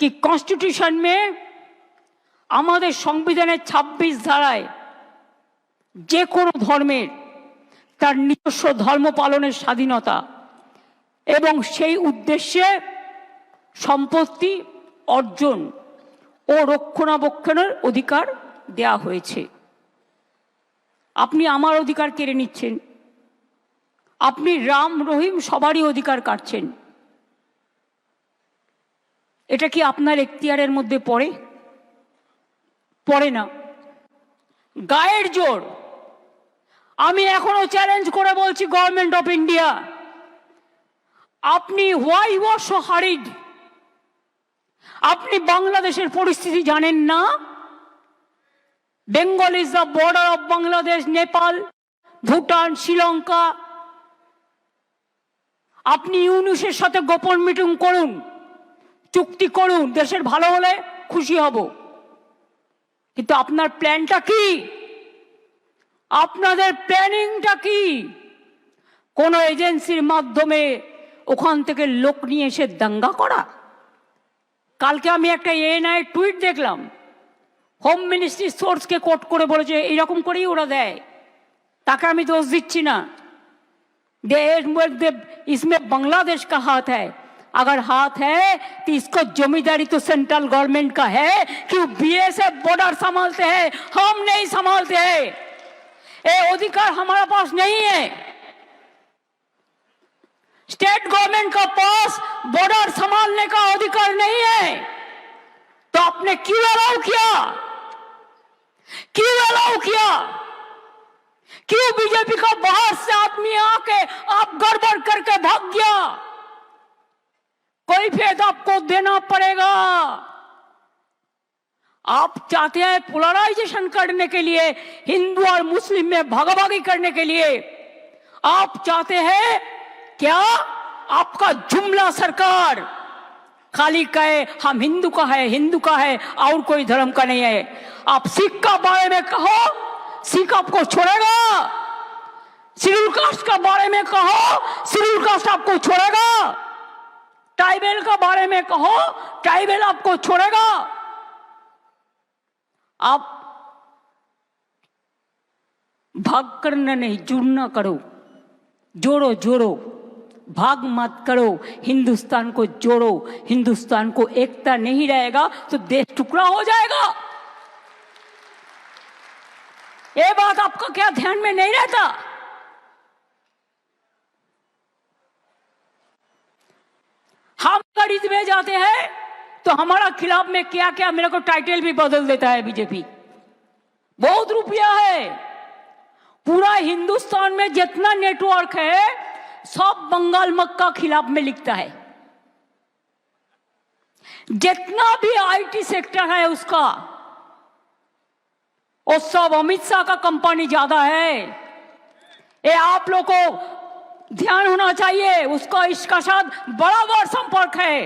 कि कॉन्स्टिट्यूशन में আমাদের সংবিধানের ২৬ ধারায় যে কোনো ধর্মের তার নিজস্ব ধর্ম পালনের স্বাধীনতা এবং সেই উদ্দেশ্যে সম্পত্তি অর্জন ও রক্ষণাবেক্ষণের অধিকার দেয়া হয়েছে আপনি আমার অধিকার কেড়ে নিচ্ছেন আপনি রাম রহিম সবারই অধিকার কাটছেন এটা কি আপনার এখতিয়ারের মধ্যে পড়ে? পড়ে না। গায়ের জোর। আমি এখনও চ্যালেঞ্জ করে বলছি গভর্নমেন্ট অফ ইন্ডিয়া আপনি হোয়াই ওয়ার সো হারিড আপনি বাংলাদেশের পরিস্থিতি জানেন না? Bengal is the border of Bangladesh Nepal Bhutan Sri Lanka আপনি ইউনুসের সাথে গোপন মিটিং করুন। চুক্তি করুন, দেশের ভালো হলে খুশি হব। কিন্তু আপনার প্ল্যানটা কি? আপনাদের প্ল্যানিংটা কি? কোনো এজেন্সির মাধ্যমে ওখান থেকে লোক নিয়ে এসে দাঙ্গা করা? কালকে আমি একটা এএনআই টুইট দেখলাম। হোম মিনিস্ট্রি সোর্সকে কোট করে বলেছে এইরকম করেই ওরা দেয়। তাকে আমি দোষ দিচ্ছি না। দেশ মধ্যে ইসমে বাংলাদেশ কা হাত হ্যায় अगर हाथ है तो इसको जमींदारी तो सेंट्रल गवर्नमेंट का है कि बीएसएफ बॉर्डर संभालते हैं। हम नहीं संभालते हैं। ये अधिकार हमारे पास नहीं है। स्टेट गवर्नमेंट का पास बॉर्डर संभालने का अधिकार नहीं है। तो आपने क्यों अलाउ किया? क्यों अलाउ किया? क्यों बीजेपी का बाहर से आदमी आके आप गड़बड़ करके भाग गया? कोई फेद आपको देना पड़ेगा। आप चाहते हैं पोलराइजेशन करने के लिए, हिंदू और मुस्लिम में भागाभागी करने के लिए। आप चाहते हैं, क्या? आपका जुमला सरकार। खाली कहे, हम हिंदू का है, हिंदू का है, और कोई धर्म का नहीं है। आप सिख का बारे में कहो, सिख आपको छोड़ेगा। शेड्यूल कास्ट का बारे में कहो शेड्यूल कास्ट आपको छोड़ेगा। ट्राइबल का बारे में कहो, ट्राइबल आपको छोड़ेगा। आप भाग करना नहीं जुड़ना करो। जोड़ो जोड़ो। भाग मत करो। हिंदुस्तान को जोड़ो। हिंदुस्तान को एकता नहीं रहेगा तो देश टुकड़ा हो जाएगा। ये बात आपका क्या ध्यान में नहीं रहता? हम में जाते हैं तो हमारा खिलाफ में क्या क्या मेरे को टाइटल भी बदल देता है बीजेपी बहुत रुपया है। पूरा हिंदुस्तान में जितना नेटवर्क है, सब बंगाल मक्का खिलाफ में लिखता है। जितना भी आईटी सेक्टर है उसका वो सब अमित शाह का कंपनी ज़्यादा है। ये आप लोग को ध्यान होना चाहिए, उसका इसका साथ बड़ा बड़ा संपर्क है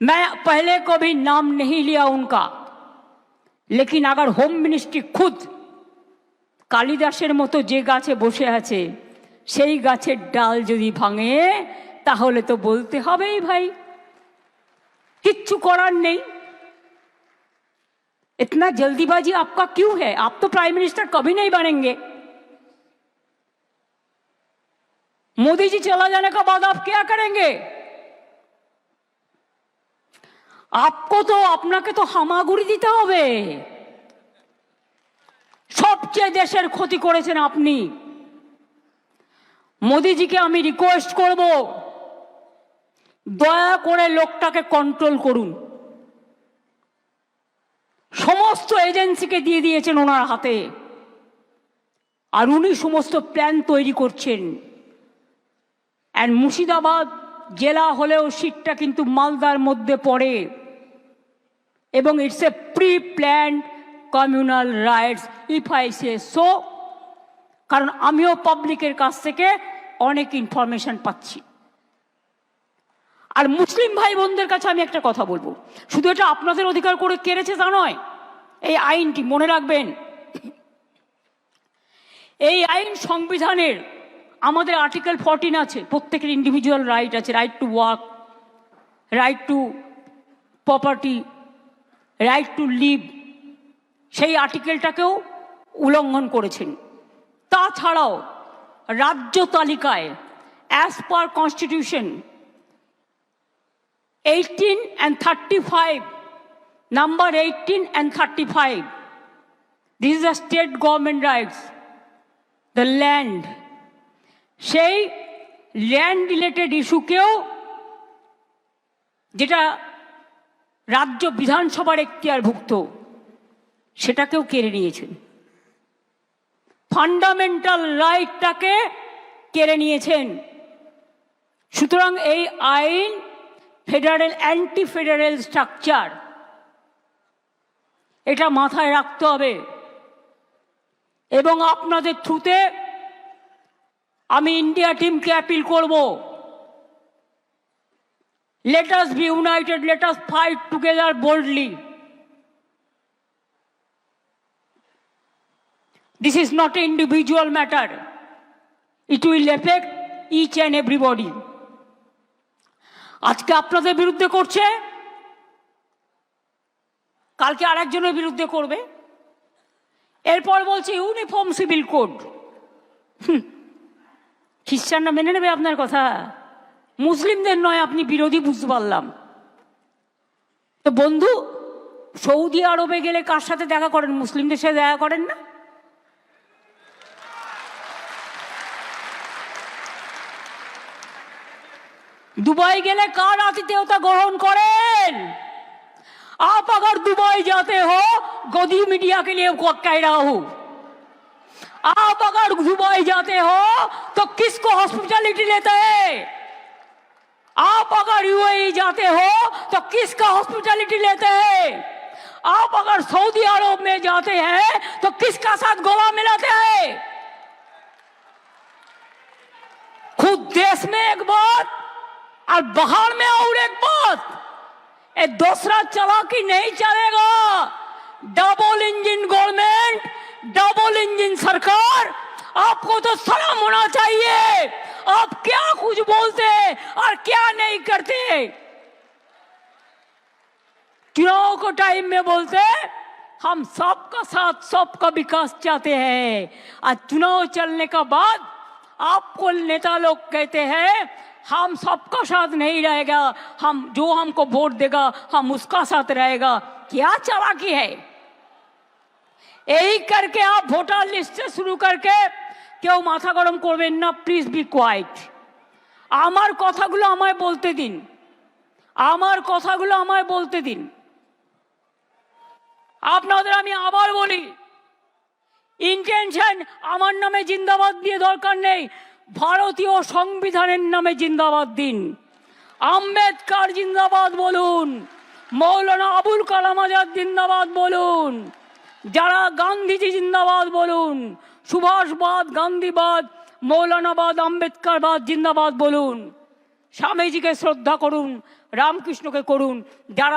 मैं पहले को भी नाम नहीं लिया उनका लेकिन अगर होम मिनिस्ट्री खुद কালিদাসের মতো যে গাছে বসে আছে সেই গাছের ডাল যদি ভাঙে তাহলে তো বলতে হবেই ভাই কিচ্ছু করার নেই इतना जल्दीबाजी आपका क्यों है आप तो प्राइम मिनिस्टर कभी नहीं बनेंगे मोदी जी चला जाने का बाद आप क्या करेंगे आपको तो আপনাকে তো হামাগুড়ি দিতে হবে সবচেয়ে দেশের ক্ষতি করেছেন আপনি মোদিজিকে আমি রিকোয়েস্ট করব দয়া করে লোকটাকে কন্ট্রোল করুন সমস্ত এজেন্সিকে দিয়ে দিয়েছেন ওনার হাতে আর উনি সমস্ত প্ল্যান তৈরি করছেন অ্যান্ড মুর্শিদাবাদ জেলা হলেও সিটটা কিন্তু মালদার মধ্যে পড়ে এবং it's a pre planned communal riots if I say so কারণ আমিও পাবলিকের কাছ থেকে অনেক ইনফরমেশন পাচ্ছি আর মুসলিম ভাই বোনদের কাছে আমি একটা কথা বলব শুধু এটা আপনাদের অধিকার করে কেড়েছে তা নয় এই আইনটি মনে রাখবেন এই আইন সংবিধানের আমাদের আর্টিকেল ফর্টিন আছে, প্রত্যেকের ইন্ডিভিজুয়াল রাইট আছে right to work right to property right to live সেই আর্টিকেলটাকেও উল্লঙ্ঘন করেছেন। তাছাড়াও রাজ্য তালিকায় as per constitution eighteen and thirty five number eighteen and thirty five this is the state government rights the land সেই land related ইস্যুকেও যেটা রাজ্য বিধানসভার এখতিয়ারভুক্ত, সেটাকেও কেড়ে নিয়েছেন। ফান্ডামেন্টাল রাইটটাকে কেড়ে নিয়েছেন। সুতরাং এই আইন ফেডারেল অ্যান্টি ফেডারেল স্ট্রাকচার এটা মাথায় রাখতে হবে। এবং আপনাদের থ্রুতে আমি ইন্ডিয়া টিমকে অ্যাপিল করব let's be united let's fight together boldly This is not an individual matter. It will affect each and everybody. আজকে আপনাদের বিরুদ্ধে করছে, কালকে আরেকজনের বিরুদ্ধে করবে এরপর বলছে ইউনিফর্ম সিভিল কোড খ্রিস্টানরা মেনে নেবে আপনার কথা মুসলিমদের নয় আপনি বিরোধী বুঝতে পারলাম তো বন্ধু সৌদি আরবে গেলে কার সাথে দেখা করেন মুসলিমদের সাথে দেখা করেন না दुबई गेले कार आतिथ्यता ग्रहण करें आप अगर दुबई जाते हो गोदी मीडिया के लिए को कह रहा हूं आप अगर दुबई जाते हो तो किसको हॉस्पिटलिटी लेते हैं? आप अगर यूएई जाते हो तो किसका हॉस्पिटलिटी लेते हैं? आप अगर सऊदी अरब में जाते हैं तो किसका साथ गोवा मिलाते हैं? खुद देश में एक बात, और बाहर में और एक बात। दूसरा चलाकी नहीं चलेगा। Double engine government double engine सरकार, आपको तो सलाम होना चाहिए। आप क्या कुछ बोलते और क्या नहीं करते? चुनाव को टाइम में बोलते हम सबका साथ, सबका विकास चाहते हैं। और चुनाव चलने का बाद आपको नेता लोग कहते हैं, हम सबका साथ नहीं रहेगा। हम, जो हमको वोट देगा, हम उसका साथ रहेगा। क्या चालाकी है? यही करके आप वोटर लिस्ट से शुरू करके কেউ মাথা গরম করবেন না প্লিজ বি কোয়াইট আমার কথাগুলো আমায় বলতে দিন আমার কথাগুলো আমায় বলতে দিন আপনাদের আমি আবার বলি ইন্টেনশন আমার নামে জিন্দাবাদ দিয়ে দরকার নেই ভারতীয় সংবিধানের নামে জিন্দাবাদ দিন আম্বেদকর জিন্দাবাদ বলুন মৌলানা আবুল কালাম আজাদ জিন্দাবাদ বলুন যারা গান্ধীজি জিন্দাবাদ বলুন, সুভাষবাদ, গান্ধীবাদ, মৌলানাবাদ, আম্বেদকরবাদ জিন্দাবাদ বলুন, স্বামীজিকে শ্রদ্ধা করুন, রামকৃষ্ণকে করুন, যারা